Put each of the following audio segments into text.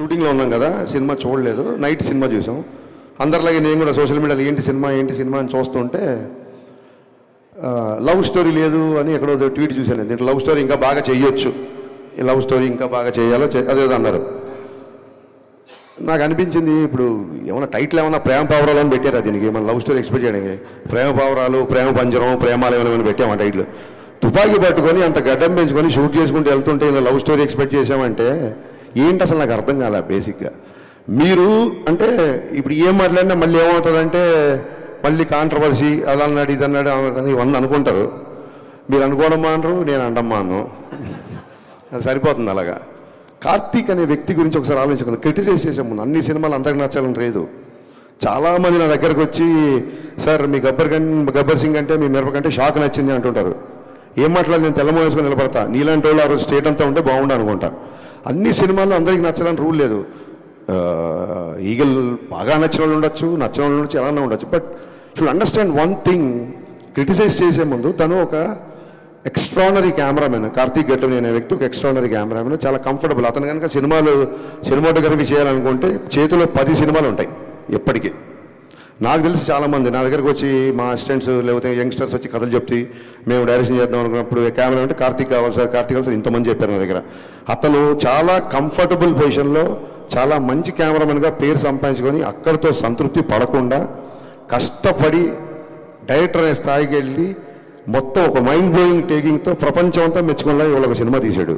షూటింగ్లో ఉన్నాం కదా సినిమా చూడలేదు. నైట్ సినిమా చూసాం. అందరిలాగే నేను కూడా సోషల్ మీడియాలో ఏంటి సినిమా ఏంటి సినిమా అని చూస్తుంటే లవ్ స్టోరీ లేదు అని ఎక్కడో ట్వీట్ చూశాను దీంట్లో లవ్ స్టోరీ ఇంకా బాగా చేయొచ్చు. ఈ లవ్ స్టోరీ ఇంకా బాగా చేయాలో అదేదో అన్నారు. నాకు అనిపించింది ఇప్పుడు ఏమైనా టైటిల్ ఏమైనా ప్రేమ పావురాలు అని పెట్టారా దీనికి? మన లవ్ స్టోరీ ఎక్స్పెక్ట్ చేయడానికి? ప్రేమ పావురాలు ప్రేమ పంజరం ప్రేమాలు ఏమైనా పెట్టామా టైటిల్ తుపాకీ పట్టుకొని అంత గడ్డం పెంచుకొని షూట్ చేసుకుంటూ వెళ్తుంటే ఇలా లవ్ స్టోరీ ఎక్స్పెక్ట్ చేసామంటే ఏంటి అసలు నాకు అర్థం కాలే బేసిక్గా మీరు అంటే ఇప్పుడు ఏం మాట్లాడినా మళ్ళీ ఏమవుతుందంటే మళ్ళీ కాంట్రవర్సీ అలా అన్నాడు ఇది అన్నాడు ఇవన్నీ అనుకుంటారు. మీరు అనుకోవడం అనరు నేను అండమ్మా అది సరిపోతుంది అలాగా. కార్తీక్ అనే వ్యక్తి గురించి ఒకసారి ఆలోచించుకుందాం. క్రిటిసైజ్ చేసే ముందు అన్ని సినిమాలు అందరికి నచ్చాలని లేదు. చాలామంది నా దగ్గరకు వచ్చి సార్ మీ గబ్బర్ గబ్బర్ సింగ్ అంటే మీ మిరపకంటే షాక్ నచ్చింది అంటుంటారు. ఏం మాట్లాడి నేను తెల్లమోసుకొని నిలబడతా. నీలాంటి వాళ్ళు ఆ రోజు స్టేట్ అంతా ఉంటే బాగుండు అనుకుంటా. అన్ని సినిమాల్లో అందరికీ నచ్చాలని రూల్ లేదు. ఈగల్ బాగా నచ్చిన వాళ్ళు ఉండొచ్చు నచ్చిన వాళ్ళు ఉండొచ్చు ఎలా ఉండొచ్చు. But should understand one thing criticise చేసే ముందు తను ఒక ఎక్స్ట్రానరీ కెమెరామెన్ కార్తీక్ గట్టం అనే వ్యక్తి ఒక ఎక్స్ట్రానరీ కెమెరామెన్ చాలా కంఫర్టబుల్ అతను కనుక సినిమాలు సినిమాటోగ్రఫీ చేయాలనుకుంటే చేతిలో పది సినిమాలు ఉంటాయి ఎప్పటికీ. నాకు తెలిసి చాలామంది నా దగ్గరకు వచ్చి మా అసిస్టెంట్స్ లేకపోతే యంగ్స్టర్స్ వచ్చి కథలు చెప్తే మేము డైరెక్షన్ చేద్దాం అనుకున్నప్పుడు కెమెరా అంటే కార్తీక్ కావాలి సార్ కార్తీక్ కావాలి సార్ ఇంతమంది చెప్పారు నా దగ్గర. అతను చాలా కంఫర్టబుల్ పొజిషన్లో చాలా మంచి కెమెరామెన్గా పేరు సంపాదించుకొని అక్కడితో సంతృప్తి పడకుండా కష్టపడి డైరెక్టర్ అనే స్థాయికి వెళ్ళి మొత్తం ఒక మైండ్ బ్లోయింగ్ టేకింగ్తో ప్రపంచం అంతా మెచ్చుకునేలా ఇవాళ ఒక సినిమా తీశాడు.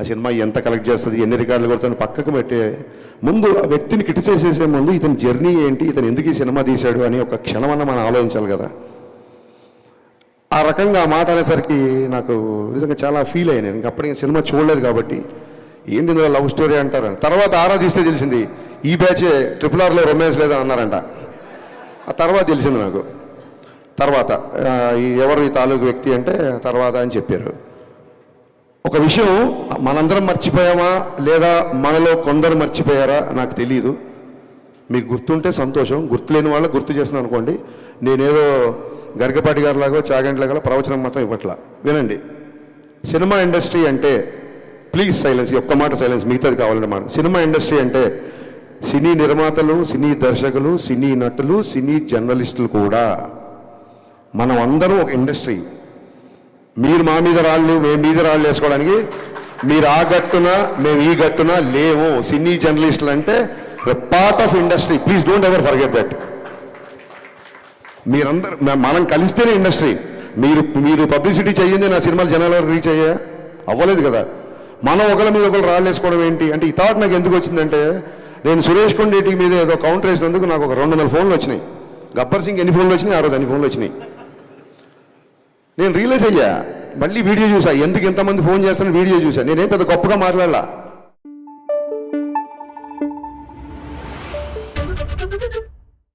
ఆ సినిమా ఎంత కలెక్ట్ చేస్తుంది ఎన్ని రికార్డులు కొడుతుంది పక్కకు పెట్టే ముందు ఆ వ్యక్తిని క్రిటిసైజ్ చేసే ముందు ఇతని జర్నీ ఏంటి ఇతను ఎందుకు ఈ సినిమా తీశాడు అని ఒక క్షణమన్న మనం ఆలోచించాలి కదా. ఆ రకంగా ఆ మాట అనేసరికి నాకు నిజంగా చాలా ఫీల్ అయ్యాను నేను. అప్పటికి సినిమా చూడలేదు కాబట్టి ఏంటి లవ్ స్టోరీ అంటారు తర్వాత ఆరాధిస్తే తెలిసింది ఈ బ్యాచే ట్రిపుల్ ఆర్లో రొమాన్స్ లేదని అన్నారంట. ఆ తర్వాత తెలిసింది నాకు. తర్వాత ఎవరు ఈ తాలూకు వ్యక్తి అంటే తర్వాత అని చెప్పారు. ఒక విషయం మనందరం మర్చిపోయామా? లేదా మనలో కొందరు మర్చిపోయారా? నాకు తెలియదు మీకు గుర్తుంటే సంతోషం. గుర్తులేని వాళ్ళు గుర్తు చేస్తున్నాను అనుకోండి. నేనేదో గరికపాటి గారిలాగో లాగా ప్రవచనం మాత్రం ఇవ్వట్లా. వినండి. సినిమా ఇండస్ట్రీ అంటే ప్లీజ్ సైలెన్స్ ఒక్క మాట సైలెన్స్ మిగతాది కావాలన్నమాట సినిమా ఇండస్ట్రీ అంటే సినీ నిర్మాతలు సినీ దర్శకులు సినీ నటులు సినీ జర్నలిస్టులు కూడా. మనం అందరం ఒక ఇండస్ట్రీ. మీరు మా మీద రాళ్ళు మేము మీద రాళ్ళు వేసుకోవడానికి మీరు ఆ గట్టున మేము ఈ గట్టున లేవు. సినీ జర్నలిస్టులు అంటే part of industry please don't ever forget that మీరందరూ మనం కలిస్తేనే ఇండస్ట్రీ మీరు మీరు పబ్లిసిటీ చేయండి నా సినిమాలు జనాల వరకు రీచ్ అయ్యా అవ్వలేదు కదా. మనం ఒకరి మీద ఒకరు రాళ్ళు వేసుకోవడం ఏంటి? అంటే ఈ థాట్ నాకు ఎందుకు వచ్చిందంటే నేను సురేష్ కొండేటి మీద ఏదో కౌంటర్ వేసినందుకు నాకు ఒక రెండు వందల ఫోన్లు వచ్చినాయి. గబ్బర్ సింగ్ ఎన్ని ఫోన్లు వచ్చినాయి? ఆ రోజు అన్ని ఫోన్లు వచ్చినాయి. నేను రియలైజ్ అయ్యా మళ్ళీ వీడియో చూసా. ఎందుకు ఇంతమంది ఫోన్ చేస్తాను వీడియో చూసా. నేనేం పెద్ద గొప్పగా మాట్లాడలా?